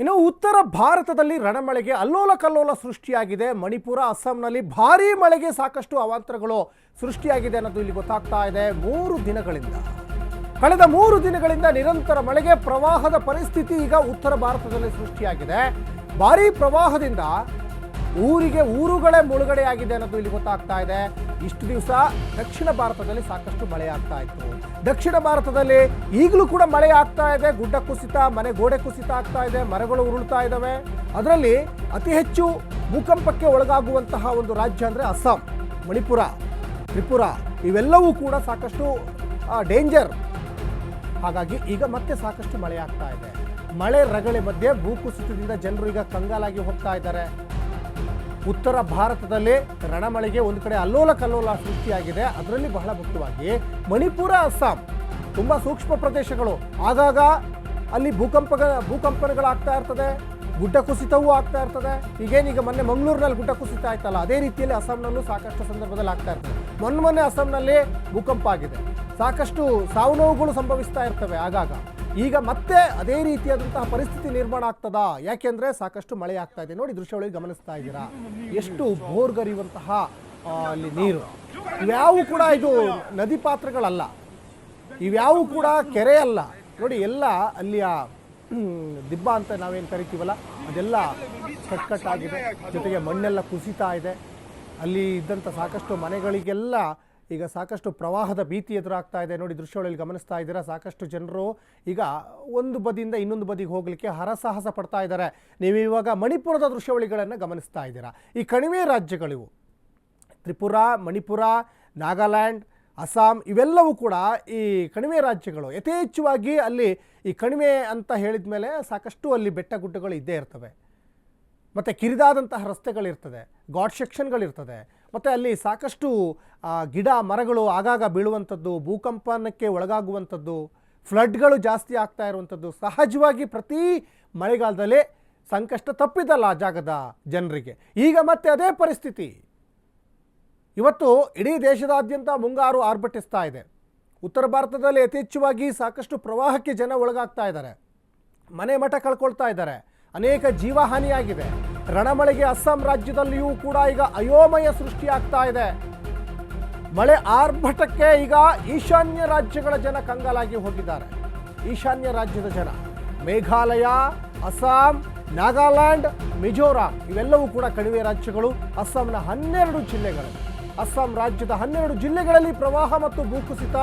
ಇನ್ನು ಉತ್ತರ ಭಾರತದಲ್ಲಿ ರಣಮಳೆಗೆ ಅಲ್ಲೋಲ ಕಲ್ಲೋಲ ಸೃಷ್ಟಿಯಾಗಿದೆ. ಮಣಿಪುರ, ಅಸ್ಸಾಂನಲ್ಲಿ ಭಾರೀ ಮಳೆಗೆ ಸಾಕಷ್ಟು ಅವಾಂತರಗಳು ಸೃಷ್ಟಿಯಾಗಿದೆ ಅನ್ನೋದು ಇಲ್ಲಿ ಗೊತ್ತಾಗ್ತಾ ಇದೆ. ಮೂರು ದಿನಗಳಿಂದ. ಕಳೆದ ಮೂರು ದಿನಗಳಿಂದ ನಿರಂತರ ಮಳೆಗೆ ಪ್ರವಾಹದ ಪರಿಸ್ಥಿತಿ ಈಗ ಉತ್ತರ ಭಾರತದಲ್ಲಿ ಸೃಷ್ಟಿಯಾಗಿದೆ. ಭಾರೀ ಪ್ರವಾಹದಿಂದ ಊರಿಗೆ ಊರುಗಳೇ ಮುಳುಗಡೆಯಾಗಿದೆ ಅನ್ನೋದು ಇಲ್ಲಿ ಗೊತ್ತಾಗ್ತಾ ಇದೆ. ಇಷ್ಟು ದಿವಸ ದಕ್ಷಿಣ ಭಾರತದಲ್ಲಿ ಸಾಕಷ್ಟು ಮಳೆ ಆಗ್ತಾ ಇತ್ತು. ದಕ್ಷಿಣ ಭಾರತದಲ್ಲಿ ಈಗಲೂ ಕೂಡ ಮಳೆ ಆಗ್ತಾ ಇದೆ, ಗುಡ್ಡ ಕುಸಿತ, ಮನೆ ಗೋಡೆ ಕುಸಿತ ಆಗ್ತಾ ಇದೆ, ಮರಗಳು ಉರುಳ್ತಾ ಇದ್ದಾವೆ ಅದರಲ್ಲಿ ಅತಿ ಹೆಚ್ಚು ಭೂಕಂಪಕ್ಕೆ ಒಳಗಾಗುವಂತಹ ಒಂದು ರಾಜ್ಯ ಅಂದರೆ ಅಸ್ಸಾಂ, ಮಣಿಪುರ, ತ್ರಿಪುರ, ಇವೆಲ್ಲವೂ ಕೂಡ ಸಾಕಷ್ಟು ಡೇಂಜರ್ ಹಾಗಾಗಿ ಈಗ ಮತ್ತೆ ಸಾಕಷ್ಟು ಮಳೆ ಆಗ್ತಾ ಇದೆ. ಮಳೆ ರಗಳೆ ಮಧ್ಯೆ ಭೂಕುಸಿತದಿಂದ ಜನರು ಈಗ ಕಂಗಾಲಾಗಿ ಹೋಗ್ತಾ ಇದ್ದಾರೆ. ಉತ್ತರ ಭಾರತದಲ್ಲಿ ರಣಮಳೆಗೆ ಒಂದು ಕಡೆ ಅಲ್ಲೋಲ ಕಲ್ಲೋಲ ಸೃಷ್ಟಿಯಾಗಿದೆ. ಅದರಲ್ಲಿ ಬಹಳ ಮುಖ್ಯವಾಗಿ ಮಣಿಪುರ, ಅಸ್ಸಾಂ. ತುಂಬ ಸೂಕ್ಷ್ಮ ಪ್ರದೇಶಗಳು. ಆಗಾಗ ಅಲ್ಲಿ ಭೂಕಂಪ ಭೂಕಂಪನಗಳಾಗ್ತಾ ಇರ್ತದೆ. ಗುಡ್ಡ ಕುಸಿತವೂ ಆಗ್ತಾ ಇರ್ತದೆ. ಈಗೇನೀಗ ಮೊನ್ನೆ ಮಂಗಳೂರಿನಲ್ಲಿ ಗುಡ್ಡ ಕುಸಿತ ಆಯ್ತಲ್ಲ, ಅದೇ ರೀತಿಯಲ್ಲಿ ಅಸ್ಸಾಂನಲ್ಲೂ ಸಾಕಷ್ಟು ಸಂದರ್ಭದಲ್ಲಿ ಆಗ್ತಾ ಇರ್ತದೆ. ಮೊನ್ನೆ ಮೊನ್ನೆ ಅಸ್ಸಾಂನಲ್ಲಿ ಭೂಕಂಪ ಆಗಿದೆ. ಸಾಕಷ್ಟು ಸಾವು ನೋವುಗಳು ಸಂಭವಿಸ್ತಾ ಇರ್ತವೆ ಆಗಾಗ. ಈಗ ಮತ್ತೆ ಅದೇ ರೀತಿಯಾದಂತಹ ಪರಿಸ್ಥಿತಿ ನಿರ್ಮಾಣ ಆಗ್ತದ? ಯಾಕೆಂದ್ರೆ ಸಾಕಷ್ಟು ಮಳೆ ಆಗ್ತಾ ಇದೆ. ನೋಡಿ ದೃಶ್ಯಾವಳಿ ಗಮನಿಸ್ತಾ ಇದ್ದೀರಾ? ಎಷ್ಟು ಬೋರ್ಗರಿಯುವಂತಹ ಅಲ್ಲಿ ನೀರು. ಇವ್ಯಾವು ಕೂಡ ಇದು ನದಿ ಪಾತ್ರಗಳಲ್ಲ. ಇವ್ಯಾವು ಕೂಡ ಕೆರೆ ಅಲ್ಲ. ನೋಡಿ ಎಲ್ಲ ಅಲ್ಲಿಯ ದಿಬ್ಬ ಅಂತ ನಾವೇನು ಕರಿತೀವಲ್ಲ, ಅದೆಲ್ಲ ಕಟ್ಕಟ್ಟಾಗಿದೆ. ಜೊತೆಗೆ ಮಣ್ಣೆಲ್ಲ ಕುಸಿತಾ ಇದೆ. ಅಲ್ಲಿ ಇದ್ದಂಥ ಸಾಕಷ್ಟು ಮನೆಗಳಿಗೆಲ್ಲ ಈಗ ಸಾಕಷ್ಟು ಪ್ರವಾಹದ ಭೀತಿ ಎದುರಾಗ್ತಾ ಇದೆ. ನೋಡಿ, ದೃಶ್ಯಗಳಲ್ಲಿ ಗಮನಿಸ್ತಾ ಇದ್ದೀರಾ, ಸಾಕಷ್ಟು ಜನರು ಈಗ ಒಂದು ಬದಿಯಿಂದ ಇನ್ನೊಂದು ಬದಿಗೆ ಹೋಗಲಿಕ್ಕೆ ಹರಸಾಹಸ ಪಡ್ತಾ ಇದ್ದಾರೆ. ನೀವು ಇವಾಗ ಮಣಿಪುರದ ದೃಶ್ಯಾವಳಿಗಳನ್ನು ಗಮನಿಸ್ತಾ ಇದ್ದೀರಾ. ಈ ಕಣಿವೆ ರಾಜ್ಯಗಳಿವು, ತ್ರಿಪುರ, ಮಣಿಪುರ, ನಾಗಾಲ್ಯಾಂಡ್, ಅಸ್ಸಾಂ, ಇವೆಲ್ಲವೂ ಕೂಡ ಈ ಕಣಿವೆ ರಾಜ್ಯಗಳು. ಯಥೇಚ್ಛವಾಗಿ ಅಲ್ಲಿ ಈ ಕಣಿವೆ ಅಂತ ಹೇಳಿದ ಮೇಲೆ ಸಾಕಷ್ಟು ಅಲ್ಲಿ ಬೆಟ್ಟ ಗುಡ್ಡಗಳು ಇದ್ದೇ ಇರ್ತವೆ. ಮತ್ತು ಕಿರಿದಾದಂತಹ ರಸ್ತೆಗಳಿರ್ತದೆ, ಗಾಡ್ ಸೆಕ್ಷನ್ಗಳಿರ್ತದೆ ಮತ್ತು ಅಲ್ಲಿ ಸಾಕಷ್ಟು ಗಿಡ, ಮರಗಳು ಆಗಾಗ ಬೀಳುವಂಥದ್ದು, ಭೂಕಂಪನಕ್ಕೆ ಒಳಗಾಗುವಂಥದ್ದು, ಫ್ಲಡ್ಗಳು ಜಾಸ್ತಿ ಆಗ್ತಾ ಇರುವಂಥದ್ದು, ಸಹಜವಾಗಿ ಪ್ರತಿ ಮಳೆಗಾಲದಲ್ಲೇ ಸಂಕಷ್ಟ ತಪ್ಪಿದಲ್ಲ ಆ ಜಾಗದ ಜನರಿಗೆ. ಈಗ ಮತ್ತೆ ಅದೇ ಪರಿಸ್ಥಿತಿ. ಇವತ್ತು ಇಡೀ ದೇಶದಾದ್ಯಂತ ಮುಂಗಾರು ಆರ್ಭಟಿಸ್ತಾ ಇದೆ. ಉತ್ತರ ಭಾರತದಲ್ಲಿ ಯಥೇಚ್ಛವಾಗಿ ಸಾಕಷ್ಟು ಪ್ರವಾಹಕ್ಕೆ ಜನ ಒಳಗಾಗ್ತಾ ಇದ್ದಾರೆ. ಮನೆ ಮಠ ಕಳ್ಕೊಳ್ತಾ ಇದ್ದಾರೆ. ಅನೇಕ ಜೀವಹಾನಿಯಾಗಿದೆ ರಣಮಳೆಗೆ ಅಸ್ಸಾಂ ರಾಜ್ಯದಲ್ಲಿಯೂ ಕೂಡ ಈಗ ಅಯೋಮಯ ಸೃಷ್ಟಿಯಾಗ್ತಾ ಇದೆ. ಮಳೆ ಆರ್ಭಟಕ್ಕೆ ಈಗ ಈಶಾನ್ಯ ರಾಜ್ಯಗಳ ಜನ ಕಂಗಾಲಾಗಿ ಹೋಗಿದ್ದಾರೆ. ಈಶಾನ್ಯ ರಾಜ್ಯದ ಜನ. ಮೇಘಾಲಯ, ಅಸ್ಸಾಂ, ನಾಗಾಲ್ಯಾಂಡ್, ಮಿಜೋರಾಂ ಇವೆಲ್ಲವೂ ಕೂಡ ಕಣಿವೆ ರಾಜ್ಯಗಳು, ಅಸ್ಸಾಂನ ಹನ್ನೆರಡು ಜಿಲ್ಲೆಗಳು. ಅಸ್ಸಾಂ ರಾಜ್ಯದ ಹನ್ನೆರಡು ಜಿಲ್ಲೆಗಳಲ್ಲಿ ಪ್ರವಾಹ ಮತ್ತು ಭೂಕುಸಿತ,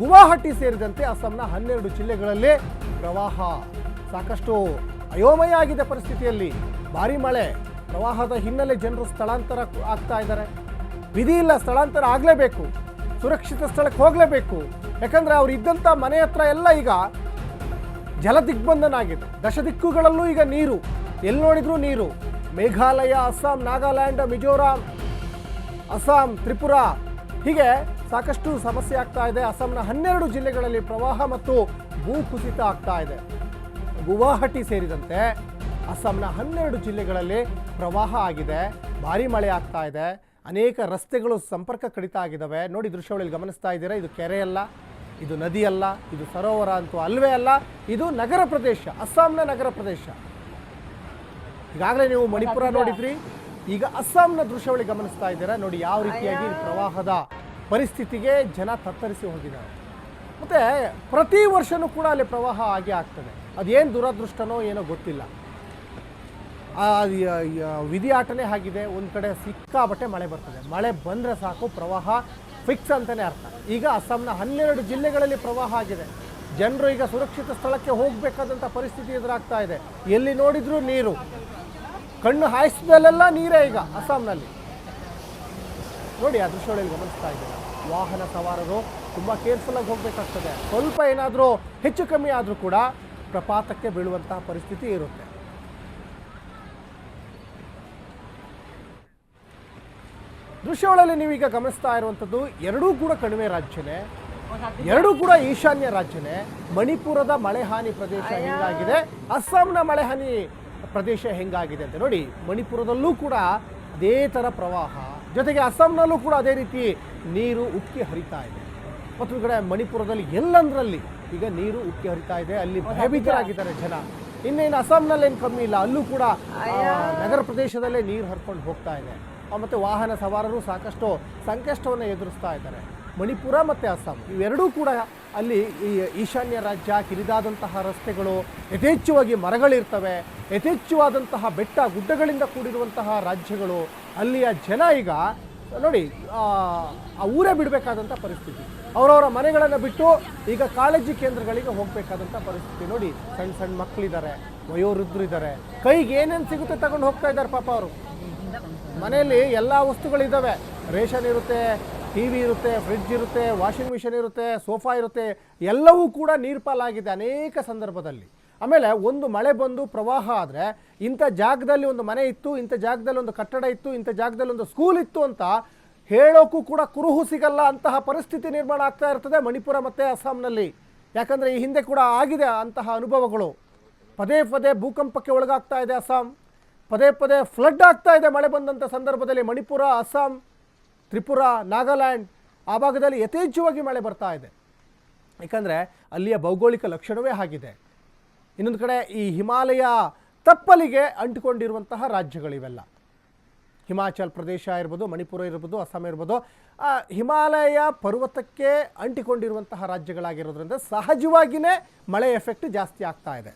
ಗುವಾಹಟಿ ಸೇರಿದಂತೆ ಅಸ್ಸಾಂನ ಹನ್ನೆರಡು ಜಿಲ್ಲೆಗಳಲ್ಲಿ ಪ್ರವಾಹ. ಸಾಕಷ್ಟು ಅಯೋಮಯ ಆಗಿದೆ ಪರಿಸ್ಥಿತಿಯಲ್ಲಿ. ಭಾರಿ ಮಳೆ, ಪ್ರವಾಹದ ಹಿನ್ನೆಲೆ ಜನರು ಸ್ಥಳಾಂತರ ಆಗ್ತಾ ಇದ್ದಾರೆ. ವಿಧಿ ಇಲ್ಲ, ಸ್ಥಳಾಂತರ ಆಗಲೇಬೇಕು. ಸುರಕ್ಷಿತ ಸ್ಥಳಕ್ಕೆ ಹೋಗಲೇಬೇಕು. ಯಾಕಂದರೆ ಅವ್ರು ಇದ್ದಂಥ ಮನೆ ಹತ್ರ ಎಲ್ಲ ಈಗ ಜಲ ದಿಗ್ಬಂಧನ ಆಗಿದೆ ದಶ ದಿಕ್ಕುಗಳಲ್ಲೂ ಈಗ ನೀರು ಎಲ್ಲಿ ನೋಡಿದ್ರೂ ನೀರು. ಮೇಘಾಲಯ, ಅಸ್ಸಾಂ, ನಾಗಾಲ್ಯಾಂಡ್, ಮಿಜೋರಾಂ, ಅಸ್ಸಾಂ, ತ್ರಿಪುರ, ಹೀಗೆ ಸಾಕಷ್ಟು ಸಮಸ್ಯೆ ಆಗ್ತಾ ಇದೆ. ಅಸ್ಸಾಂನ ಹನ್ನೆರಡು ಜಿಲ್ಲೆಗಳಲ್ಲಿ ಪ್ರವಾಹ ಮತ್ತು ಭೂಕುಸಿತ ಆಗ್ತಾ ಇದೆ. ಗುವಾಹಟಿ ಸೇರಿದಂತೆ ಅಸ್ಸಾಂನ ಹನ್ನೆರಡು ಜಿಲ್ಲೆಗಳಲ್ಲಿ ಪ್ರವಾಹ ಆಗಿದೆ. ಭಾರಿ ಮಳೆ ಆಗ್ತಾ ಇದೆ. ಅನೇಕ ರಸ್ತೆಗಳು ಸಂಪರ್ಕ ಕಡಿತ ಆಗಿದ್ದಾವೆ ನೋಡಿ ದೃಶ್ಯಗಳಲ್ಲಿ ಗಮನಿಸ್ತಾ ಇದ್ದೀರಾ? ಇದು ಕೆರೆಯಲ್ಲ ಇದು ನದಿಯಲ್ಲ ಇದು ಸರೋವರ ಅಂತೂ ಅಲ್ವೇ ಅಲ್ಲ ಇದು ನಗರ ಪ್ರದೇಶ ಅಸ್ಸಾಂನ ನಗರ ಪ್ರದೇಶ. ಈಗಾಗಲೇ ನೀವು ಮಣಿಪುರ ನೋಡಿದ್ರಿ. ಈಗ ಅಸ್ಸಾಂನ ದೃಶ್ಯಾವಳಿ ಗಮನಿಸ್ತಾ ಇದ್ದೀರಾ? ನೋಡಿ ಯಾವ ರೀತಿಯಾಗಿ ಪ್ರವಾಹದ ಪರಿಸ್ಥಿತಿಗೆ ಜನ ತತ್ತರಿಸಿ ಹೋಗಿದ್ದಾರೆ. ಮತ್ತು ಪ್ರತಿ ವರ್ಷನೂ ಕೂಡ ಅಲ್ಲಿ ಪ್ರವಾಹ ಆಗೇ ಆಗ್ತದೆ. ಅದೇನು ದುರದೃಷ್ಟನೋ ಏನೋ ಗೊತ್ತಿಲ್ಲ. ವಿಧಿ ಆಟನೇ ಆಗಿದೆ, ಒಂದು ಕಡೆ ಸಿಕ್ಕಾಬಟ್ಟೆ ಮಳೆ ಬರ್ತದೆ. ಮಳೆ ಬಂದರೆ ಸಾಕು, ಪ್ರವಾಹ ಫಿಕ್ಸ್ ಅಂತಲೇ ಅರ್ಥ. ಈಗ ಅಸ್ಸಾಂನ ಹನ್ನೆರಡು ಜಿಲ್ಲೆಗಳಲ್ಲಿ ಪ್ರವಾಹ ಆಗಿದೆ. ಜನರು ಈಗ ಸುರಕ್ಷಿತ ಸ್ಥಳಕ್ಕೆ ಹೋಗಬೇಕಾದಂಥ ಪರಿಸ್ಥಿತಿ ಎದುರಾಗ್ತಾ ಇದೆ. ಎಲ್ಲಿ ನೋಡಿದರೂ ನೀರು. ಕಣ್ಣು ಹಾಯಿಸಿದಲ್ಲೆಲ್ಲ ನೀರೇ ಈಗ ಅಸ್ಸಾಂನಲ್ಲಿ. ನೋಡಿ, ಆ ದೃಶ್ಯಗಳಲ್ಲಿ ಗಮನಿಸ್ತಾ ಇದ್ದೀರಾ? ವಾಹನ ಸವಾರರು ತುಂಬ ಕೇರ್ಫುಲ್ಲಾಗಿ ಹೋಗಬೇಕಾಗ್ತದೆ. ಸ್ವಲ್ಪ ಏನಾದರೂ ಹೆಚ್ಚು ಕಮ್ಮಿ ಆದರೂ ಕೂಡ ಪ್ರಪಾತಕ್ಕೆ ಬೀಳುವಂತಹ ಪರಿಸ್ಥಿತಿ ಇರುತ್ತೆ. ದೃಶ್ಯಗಳಲ್ಲಿ ನೀವೀಗ ಗಮನಿಸ್ತಾ ಇರುವಂಥದ್ದು ಎರಡೂ ಕೂಡ ಕಣಿವೆ ರಾಜ್ಯನೇ ಎರಡೂ ಕೂಡ ಈಶಾನ್ಯ ರಾಜ್ಯನೇ. ಮಣಿಪುರದ ಮಳೆ ಹಾನಿ ಪ್ರದೇಶ ಹೆಂಗಾಗಿದೆ ಅಸ್ಸಾಂನ ಮಳೆ ಹಾನಿ ಪ್ರದೇಶ ಹೆಂಗಾಗಿದೆ ಅಂತ ನೋಡಿ ಮಣಿಪುರದಲ್ಲೂ ಕೂಡ ಅದೇ ಥರ ಪ್ರವಾಹ. ಜೊತೆಗೆ ಅಸ್ಸಾಂನಲ್ಲೂ ಕೂಡ ಅದೇ ರೀತಿ ನೀರು ಉಕ್ಕಿ ಹರಿತಾ ಇದೆ. ಮತ್ತು ಈ ಕಡೆ ಮಣಿಪುರದಲ್ಲಿ ಎಲ್ಲಂದ್ರಲ್ಲಿ ಈಗ ನೀರು ಉಕ್ಕಿ ಹರಿತಾ ಇದೆ. ಅಲ್ಲಿ ಭಯಭೀತರಾಗಿದ್ದಾರೆ ಜನ. ಇನ್ನೇನು ಅಸ್ಸಾಂನಲ್ಲಿ ಏನು ಕಮ್ಮಿ ಇಲ್ಲ ಅಲ್ಲೂ ಕೂಡ ನಗರ ಪ್ರದೇಶದಲ್ಲೇ ನೀರು ಹರ್ಕೊಂಡು ಹೋಗ್ತಾ ಇದೆ. ಮತ್ತು ಮತ್ತೆ ವಾಹನ ಸವಾರರು ಸಾಕಷ್ಟು ಸಂಕಷ್ಟವನ್ನು ಎದುರಿಸ್ತಾ ಇದ್ದಾರೆ. ಮಣಿಪುರ ಮತ್ತು ಅಸ್ಸಾಂ ಇವೆರಡೂ ಕೂಡ ಅಲ್ಲಿ ಈ ಈಶಾನ್ಯ ರಾಜ್ಯ ಕಿರಿದಾದಂತಹ ರಸ್ತೆಗಳು ಯಥೇಚ್ಛವಾಗಿ ಮರಗಳಿರ್ತವೆ. ಯಥೇಚ್ಛವಾದಂತಹ ಬೆಟ್ಟ ಗುಡ್ಡಗಳಿಂದ ಕೂಡಿರುವಂತಹ ರಾಜ್ಯಗಳು ಅಲ್ಲಿಯ ಜನ ಈಗ ನೋಡಿ, ಆ ಊರೇ ಬಿಡಬೇಕಾದಂಥ ಪರಿಸ್ಥಿತಿ. ಅವರವರ ಮನೆಗಳನ್ನು ಬಿಟ್ಟು ಈಗ ಕಾಳಜಿ ಕೇಂದ್ರಗಳಿಗೆ ಹೋಗಬೇಕಾದಂಥ ಪರಿಸ್ಥಿತಿ. ನೋಡಿ ಸಣ್ಣ ಸಣ್ಣ ಮಕ್ಕಳಿದ್ದಾರೆ ವಯೋವೃದ್ಧರಿದ್ದಾರೆ ಕೈಗೆ ಏನೇನು ಸಿಗುತ್ತೆ ತಗೊಂಡು ಹೋಗ್ತಾ ಇದ್ದಾರೆ ಪಾಪ ಅವರು. ಮನೆಯಲ್ಲಿ ಎಲ್ಲ ವಸ್ತುಗಳಿದ್ದಾವೆ ರೇಷನ್ ಇರುತ್ತೆ ಟಿ ವಿ ಇರುತ್ತೆ, ಫ್ರಿಡ್ಜ್ ಇರುತ್ತೆ, ವಾಷಿಂಗ್ ಮಿಷಿನ್ ಇರುತ್ತೆ, ಸೋಫಾ ಇರುತ್ತೆ. ಎಲ್ಲವೂ ಕೂಡ ನೀರ್ಪಾಲಾಗಿದೆ ಅನೇಕ ಸಂದರ್ಭದಲ್ಲಿ. ಆಮೇಲೆ ಒಂದು ಮಳೆ ಬಂದು ಪ್ರವಾಹ ಆದರೆ ಇಂಥ ಜಾಗದಲ್ಲಿ ಒಂದು ಮನೆ ಇತ್ತು, ಇಂಥ ಜಾಗದಲ್ಲಿ ಒಂದು ಕಟ್ಟಡ ಇತ್ತು, ಇಂಥ ಜಾಗದಲ್ಲಿ ಒಂದು ಸ್ಕೂಲ್ ಇತ್ತು ಅಂತ ಹೇಳೋಕ್ಕೂ ಕೂಡ ಕುರುಹು ಸಿಗಲ್ಲ ಅಂತಹ ಪರಿಸ್ಥಿತಿ ನಿರ್ಮಾಣ ಆಗ್ತಾ ಇರ್ತದೆ ಮಣಿಪುರ ಮತ್ತು ಅಸ್ಸಾಂನಲ್ಲಿ. ಯಾಕಂದರೆ ಈ ಹಿಂದೆ ಕೂಡ ಆಗಿದೆ ಅಂತಹ ಅನುಭವಗಳು. ಪದೇ ಪದೇ ಭೂಕಂಪಕ್ಕೆ ಒಳಗಾಗ್ತಾ ಇದೆ ಅಸ್ಸಾಂ. ಪದೇ ಪದೇ ಫ್ಲಡ್ ಆಗ್ತಾ ಇದೆ ಮಳೆ ಬಂದಂಥ ಸಂದರ್ಭದಲ್ಲಿ ಮಣಿಪುರ, ಅಸ್ಸಾಂ, ತ್ರಿಪುರ, ನಾಗಾಲ್ಯಾಂಡ್ ಆ ಭಾಗದಲ್ಲಿ ಯಥೇಚ್ಛವಾಗಿ ಮಳೆ ಬರ್ತಾ ಇದೆ. ಯಾಕಂದರೆ ಅಲ್ಲಿಯ ಭೌಗೋಳಿಕ ಲಕ್ಷಣವೇ ಆಗಿದೆ ಇನ್ನೊಂದು ಕಡೆ ಈ ಹಿಮಾಲಯ ತಪ್ಪಲಿಗೆ ಅಂಟಿಕೊಂಡಿರುವಂತಹ ರಾಜ್ಯಗಳಿವೆಲ್ಲ. ಹಿಮಾಚಲ್ ಪ್ರದೇಶ ಇರ್ಬೋದು, ಮಣಿಪುರ ಇರ್ಬೋದು, ಅಸ್ಸಾಂ ಇರ್ಬೋದು ಹಿಮಾಲಯ ಪರ್ವತಕ್ಕೆ ಅಂಟಿಕೊಂಡಿರುವಂತಹ ರಾಜ್ಯಗಳಾಗಿರೋದ್ರಿಂದ ಸಹಜವಾಗಿಯೇ ಮಳೆ ಎಫೆಕ್ಟ್ ಜಾಸ್ತಿ ಆಗ್ತಾ ಇದೆ.